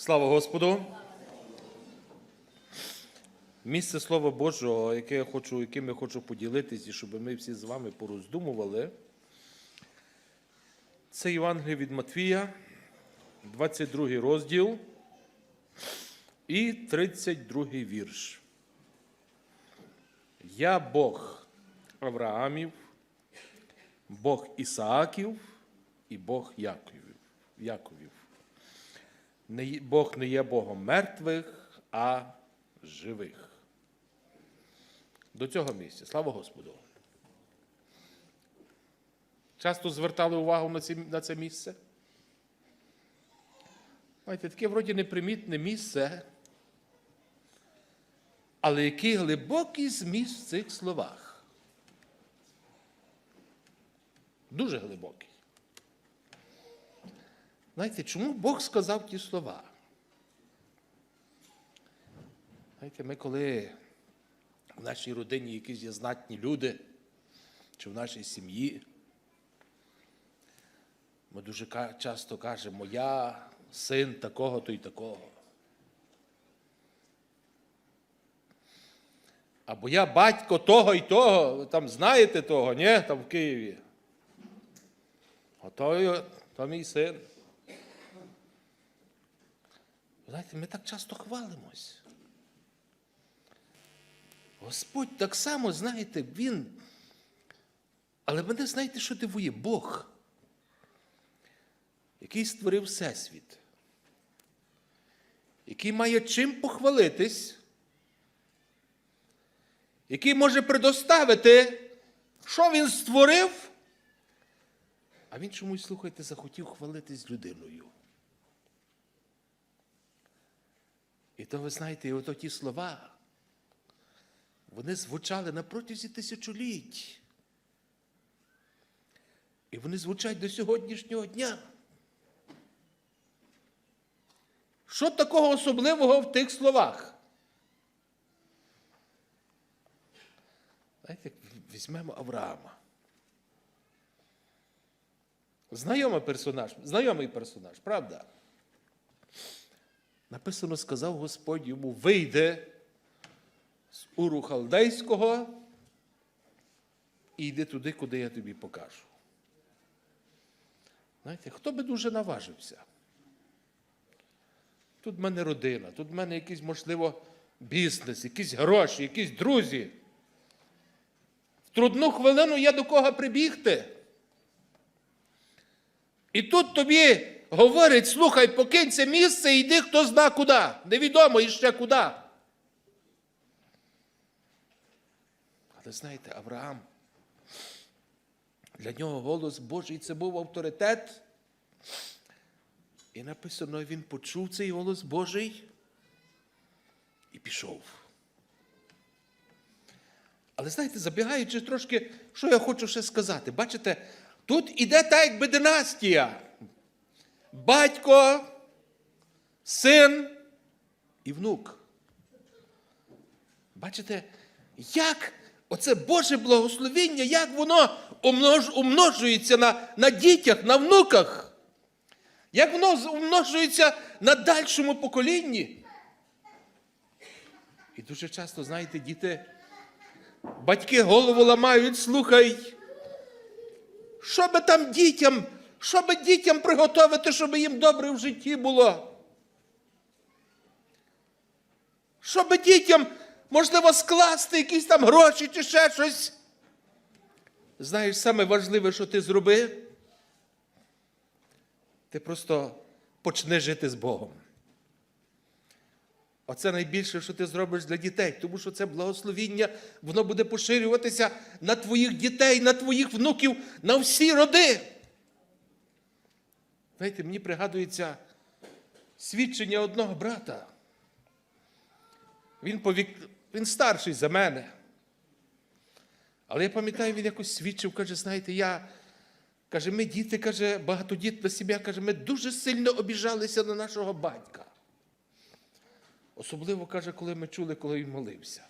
Слава Господу! Місце Слова Божого, яке я хочу, яким я хочу поділитися, щоб ми всі з вами пороздумували, це Євангеліє від Матвія, 22 розділ і 32 вірш. Я Бог Авраамів, Бог Ісааків і Бог Яковів. Яковів. Бог не є Богом мертвих, а живих. До цього місця. Слава Господу. Часто звертали увагу на це, на це місце? Знаєте, таке вроді непримітне місце, але який глибокий зміст в цих словах. Дуже глибокий. Знаєте, чому Бог сказав ті слова? Знаєте, ми коли в нашій родині якісь є знатні люди, чи в нашій сім'ї, ми дуже часто кажемо, я син такого-то і такого. Або я батько того і того, там знаєте того, ні, там в Києві. А то, то мій син. Знаєте, ми так часто хвалимось. Господь так само, знаєте, Він. Але мене знаєте, що дивує? Бог, який створив Всесвіт, який має чим похвалитись, який може предоставити, що він створив, а він чомусь, слухайте, захотів хвалитись людиною. І то ви знаєте, і ото ті слова, вони звучали на протязі тисячоліть. І вони звучать до сьогоднішнього дня. Що такого особливого в тих словах? Знаєте, візьмемо Авраама. Знайомий персонаж, знайомий персонаж, правда? Написано, сказав Господь йому, вийде з Уру Халдейського і йди туди, куди я тобі покажу. Знаєте, хто би дуже наважився? Тут в мене родина, тут в мене якийсь, можливо, бізнес, якісь гроші, якісь друзі. В трудну хвилину є до кого прибігти. І тут тобі говорить, слухай, покинь це місце і йди хто зна куди. Невідомо іще куди. Але знаєте, Авраам, для нього голос Божий це був авторитет. І написано, він почув цей голос Божий і пішов. Але знаєте, забігаючи трошки, що я хочу ще сказати. Бачите, тут іде та якби династія. Батько, син і внук. Бачите, як оце Боже благословіння, як воно умножується на, на дітях, на внуках, як воно умножується на дальшому поколінні. І дуже часто, знаєте, діти, батьки голову ламають, слухай, що би там дітям, що би дітям приготувати, щоб їм добре в житті було? Щоб дітям, можливо, скласти якісь там гроші чи ще щось. Знаєш, саме важливе, що ти зробив, ти просто почни жити з Богом. Оце найбільше, що ти зробиш для дітей, тому що це благословіння, воно буде поширюватися на твоїх дітей, на твоїх внуків, на всі роди. Знаєте, мені пригадується свідчення одного брата. Він, повік... він старший за мене. Але я пам'ятаю, він якось свідчив, каже, знаєте, я, каже, ми діти, каже, багатодітна сім'я, каже, ми дуже сильно обіжалися на нашого батька. Особливо, каже, коли ми чули, коли він молився.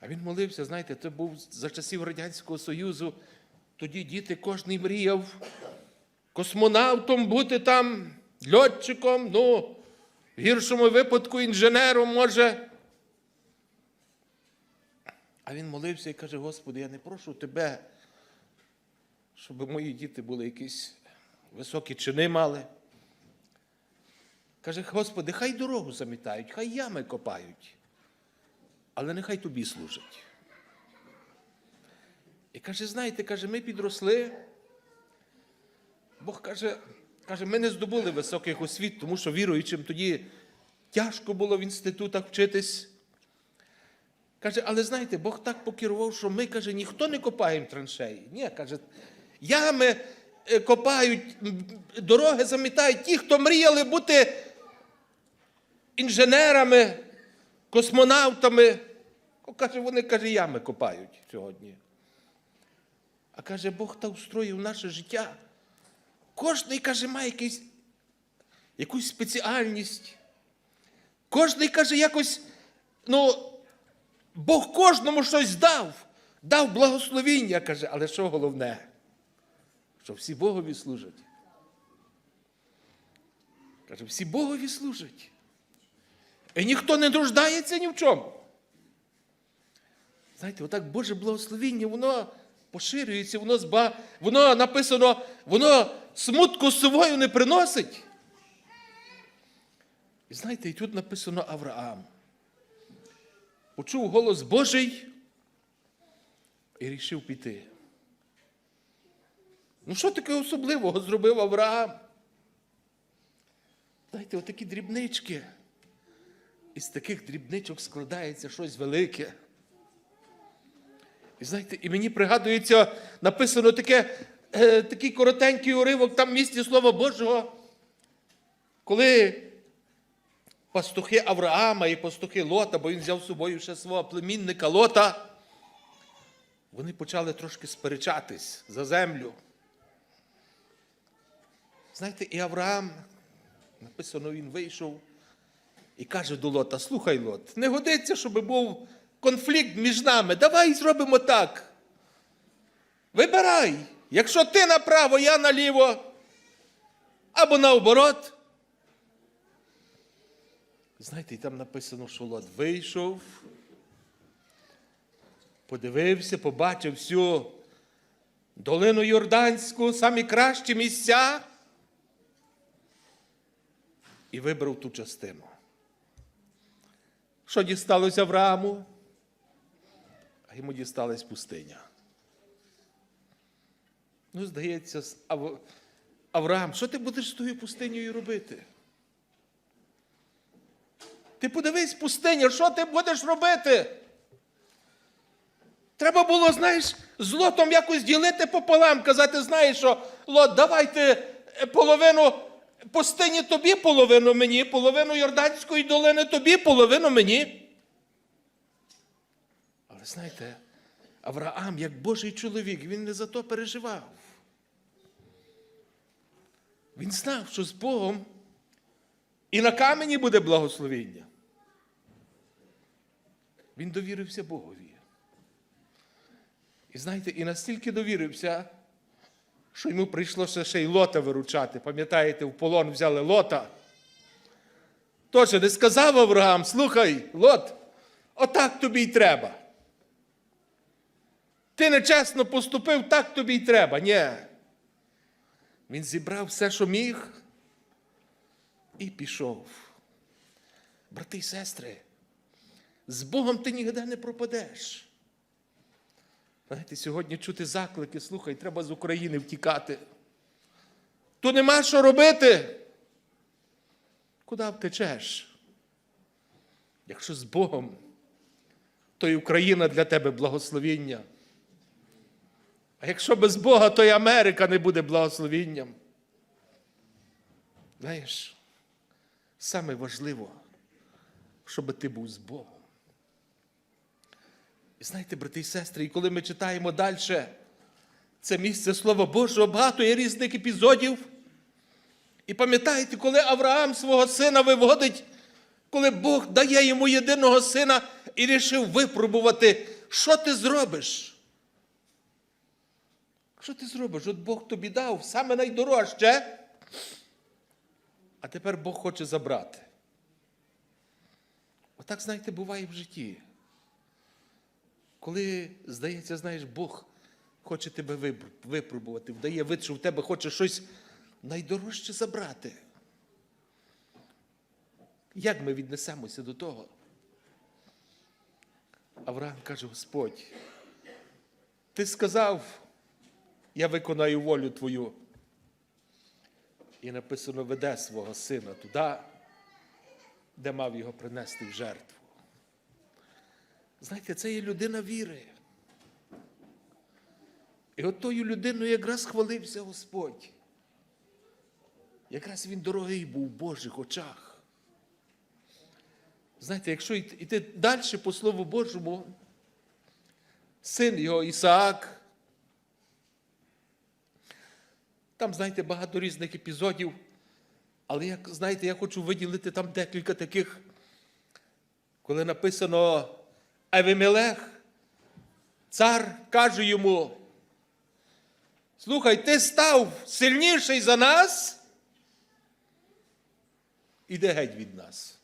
А він молився, знаєте, це був за часів Радянського Союзу. Тоді діти кожний мріяв космонавтом бути там, льотчиком, ну, в гіршому випадку інженером може. А він молився і каже: Господи, я не прошу тебе, щоб мої діти були якісь високі чини мали. Каже, Господи, хай дорогу замітають, хай ями копають, але нехай тобі служать. І каже, знаєте, каже, ми підросли. Бог каже, каже, ми не здобули високих освіт, тому що віруючим тоді тяжко було в інститутах вчитись. Каже, але знаєте, Бог так покерував, що ми, каже, ніхто не копаємо траншеї. Ні, каже, ями е, копають, дороги замітають ті, хто мріяли бути інженерами, космонавтами. Каже, вони, каже, ями копають сьогодні. А каже, Бог так устроїв наше життя. Кожний, каже, має якийсь, якусь спеціальність. Кожний, каже, якось, ну, Бог кожному щось дав, дав благословіння, каже, але що головне? Що всі Богові служать. Каже, всі Богові служать. І ніхто не нуждається ні в чому. Знаєте, отак Боже благословіння, воно поширюється, воно зба... воно написано, воно смутку з не приносить. І знаєте, і тут написано Авраам. Почув голос Божий і рішив піти. Ну, що таке особливого зробив Авраам? Знаєте, отакі дрібнички. Із таких дрібничок складається щось велике. І знаєте, і мені пригадується, написано таке, е, такий коротенький уривок там в місті Слова Божого, коли пастухи Авраама і пастухи Лота, бо він взяв з собою ще свого племінника Лота, вони почали трошки сперечатись за землю. Знаєте, і Авраам, написано, він вийшов і каже до Лота: слухай, Лот, не годиться, щоб був конфлікт між нами. Давай зробимо так. Вибирай, якщо ти направо, я наліво, або наоборот. Знаєте, і там написано, що Лот вийшов, подивився, побачив всю долину Йорданську, самі кращі місця, і вибрав ту частину. Що дісталося Аврааму? Йому дісталась пустиня. Ну, здається, Ав... Авраам, що ти будеш з тою пустинею робити? Ти подивись, пустиня, що ти будеш робити? Треба було, знаєш, з лотом якось ділити пополам, казати, знаєш що, лот, давайте е, половину пустині тобі, половину мені, половину Йорданської долини тобі, половину мені. Знаєте, Авраам, як Божий чоловік, він не за то переживав. Він знав, що з Богом і на камені буде благословіння. Він довірився Богові. І знаєте, і настільки довірився, що йому прийшлося ще й лота виручати. Пам'ятаєте, в полон взяли лота. Тож не сказав Авраам, слухай, лот, отак тобі й треба. Ти нечесно поступив, так тобі й треба. Ні. Він зібрав все, що міг, і пішов. Брати й сестри, з Богом ти ніде не пропадеш. Знаєте, сьогодні чути заклики, слухай, треба з України втікати. То нема що робити. Куди втечеш? Якщо з Богом, то і Україна для тебе благословіння. А якщо без Бога, то і Америка не буде благословінням. Знаєш, саме важливо, щоб ти був з Богом. І знаєте, брати і сестри, і коли ми читаємо далі, це місце Слова Божого, багато є різних епізодів. І пам'ятаєте, коли Авраам свого сина виводить, коли Бог дає йому єдиного сина і рішив випробувати, що ти зробиш? Що ти зробиш? От Бог тобі дав саме найдорожче. а тепер Бог хоче забрати. Отак, знаєте, буває в житті. Коли, здається, знаєш, Бог хоче тебе випробувати, вдає вид, що в тебе хоче щось найдорожче забрати. Як ми віднесемося до того? Авраам каже: Господь, ти сказав, я виконаю волю твою. І написано, веде свого сина туди, де мав його принести в жертву. Знаєте, це є людина віри. І от тою людиною якраз хвалився Господь. Якраз він дорогий був в Божих очах. Знаєте, якщо йти далі по Слову Божому, син його Ісаак, там, знаєте, багато різних епізодів, але як знаєте, я хочу виділити там декілька таких, коли написано Авімелех, цар каже йому, слухай, ти став сильніший за нас, іди геть від нас.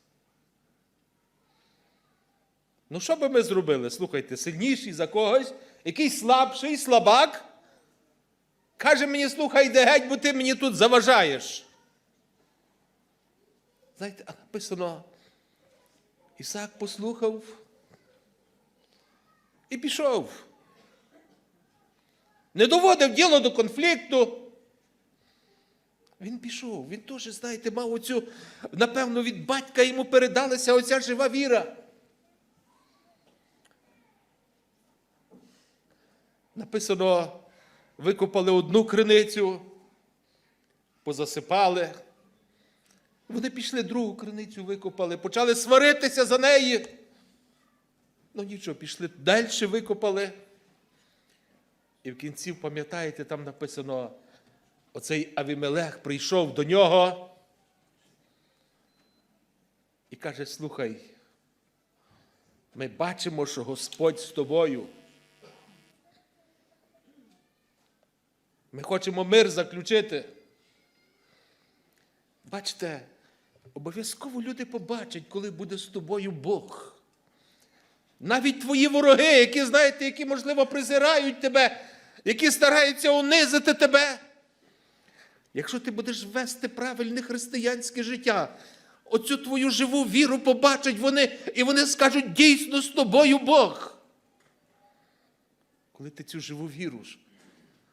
Ну, що би ми зробили? Слухайте, сильніший за когось, якийсь слабший, слабак, каже мені, слухай, йди геть, бо ти мені тут заважаєш. Знаєте, а написано, Ісаак послухав і пішов. Не доводив діло до конфлікту. Він пішов. Він теж, знаєте, мав оцю, напевно, від батька йому передалася оця жива віра. Написано, викопали одну криницю, позасипали. Вони пішли другу криницю викопали, почали сваритися за неї. Ну нічого, пішли далі викопали. І в кінці, пам'ятаєте, там написано, оцей Авімелех прийшов до нього і каже: слухай, ми бачимо, що Господь з тобою. Ми хочемо мир заключити. Бачите, обов'язково люди побачать, коли буде з тобою Бог. Навіть твої вороги, які, знаєте, які, можливо, презирають тебе, які стараються унизити тебе. Якщо ти будеш вести правильне християнське життя, оцю твою живу віру побачать вони, і вони скажуть, дійсно з тобою Бог. Коли ти цю живу віру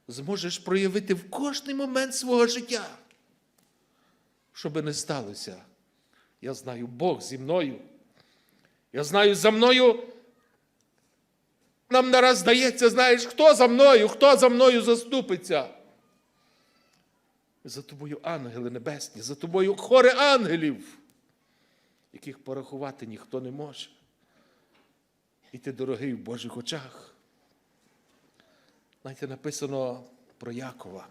зможеш проявити в кожний момент свого життя, що би не сталося. Я знаю, Бог зі мною. Я знаю, за мною. Нам нараз здається, знаєш, хто за мною, хто за мною заступиться. За тобою ангели небесні, за тобою хори ангелів, яких порахувати ніхто не може. І ти дорогий в Божих очах. Знаєте, написано про Якова.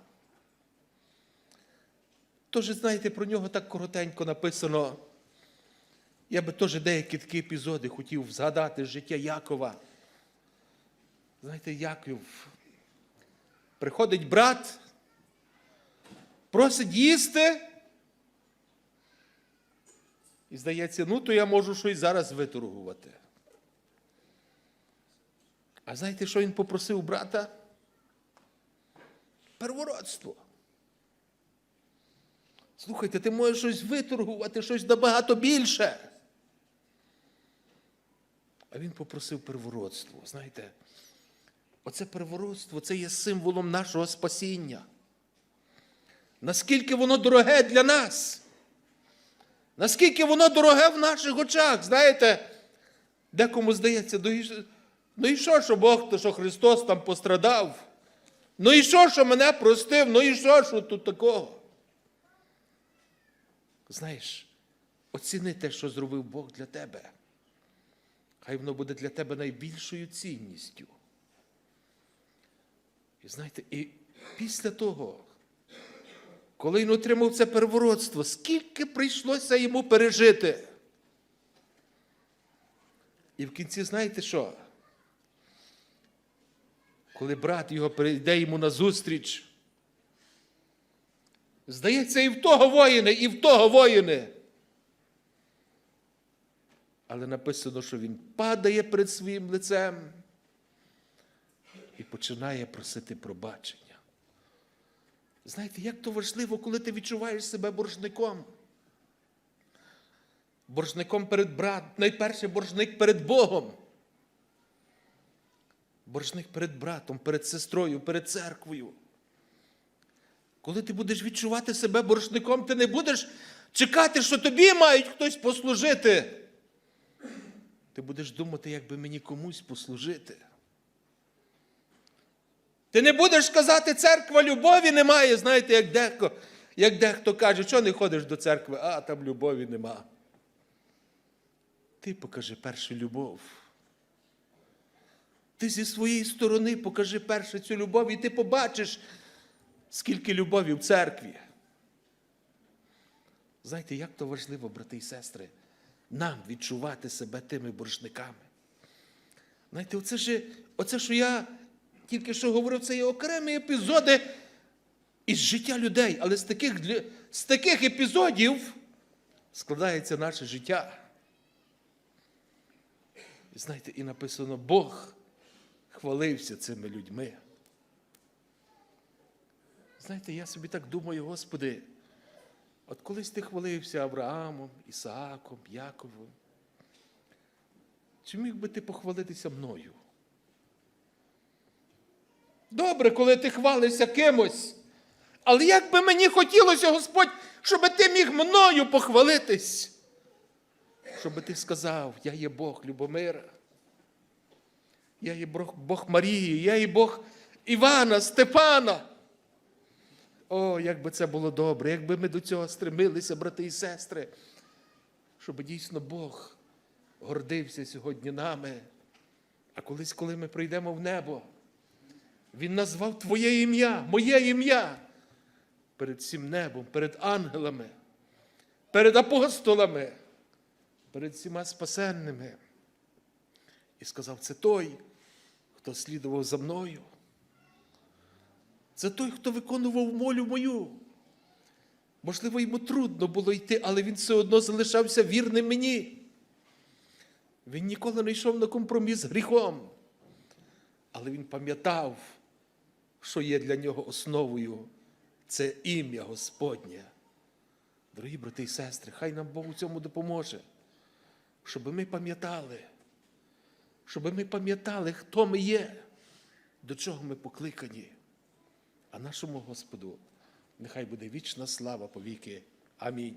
Тож, знаєте, про нього так коротенько написано. Я би теж деякі такі епізоди хотів згадати з життя Якова. Знаєте, Яків. Приходить брат, просить їсти. І здається, ну то я можу щось зараз виторгувати. А знаєте, що він попросив брата? Первородство. Слухайте, ти можеш щось виторгувати, щось набагато більше. А він попросив первородство. Знаєте, оце первородство це є символом нашого спасіння. Наскільки воно дороге для нас? Наскільки воно дороге в наших очах, знаєте, декому здається, ну і, ну що, що Бог, то що Христос там пострадав? Ну і що, що мене простив? Ну і що, що тут такого? Знаєш, оціни те, що зробив Бог для тебе. Хай воно буде для тебе найбільшою цінністю. І знаєте, і після того, коли він отримав це первородство, скільки прийшлося йому пережити? І в кінці, знаєте що? Коли брат його прийде йому на зустріч, Здається, і в того воїни, і в того воїни. Але написано, що він падає перед своїм лицем і починає просити пробачення. Знаєте, як то важливо, коли ти відчуваєш себе боржником. Боржником перед братом, найперше боржник перед Богом. Боржник перед братом, перед сестрою, перед церквою. Коли ти будеш відчувати себе боржником, ти не будеш чекати, що тобі мають хтось послужити. Ти будеш думати, як би мені комусь послужити. Ти не будеш казати, церква любові немає. Знаєте, як дехто, як дехто каже, що не ходиш до церкви, а там любові нема. Ти покажи першу любов. Ти зі своєї сторони покажи перше цю любов, і ти побачиш, скільки любові в церкві. Знаєте, як то важливо, брати і сестри, нам відчувати себе тими боржниками. Знаєте, оце, ж, оце що я тільки що говорив, це є окремі епізоди із життя людей, але з таких, з таких епізодів складається наше життя. І знаєте, і написано, Бог хвалився цими людьми. Знаєте, я собі так думаю, Господи, от колись ти хвалився Авраамом, Ісааком, Яковом. Чи міг би ти похвалитися мною? Добре, коли ти хвалишся кимось. Але як би мені хотілося, Господь, щоб ти міг мною похвалитись, щоб ти сказав, я є Бог Любомира, я є Бог, Марії, я є Бог Івана, Степана. О, як би це було добре, якби ми до цього стремилися, брати і сестри, щоб дійсно Бог гордився сьогодні нами. А колись, коли ми прийдемо в небо, Він назвав Твоє ім'я, моє ім'я перед всім небом, перед ангелами, перед апостолами, перед всіма спасенними. І сказав, це той, хто слідував за мною. Це той, хто виконував волю мою. Можливо, йому трудно було йти, але він все одно залишався вірним мені. Він ніколи не йшов на компроміс з гріхом. Але він пам'ятав, що є для нього основою це ім'я Господнє. Дорогі брати і сестри, хай нам Бог у цьому допоможе, щоб ми пам'ятали, щоб ми пам'ятали, хто ми є, до чого ми покликані. А нашому Господу нехай буде вічна слава повіки. Амінь.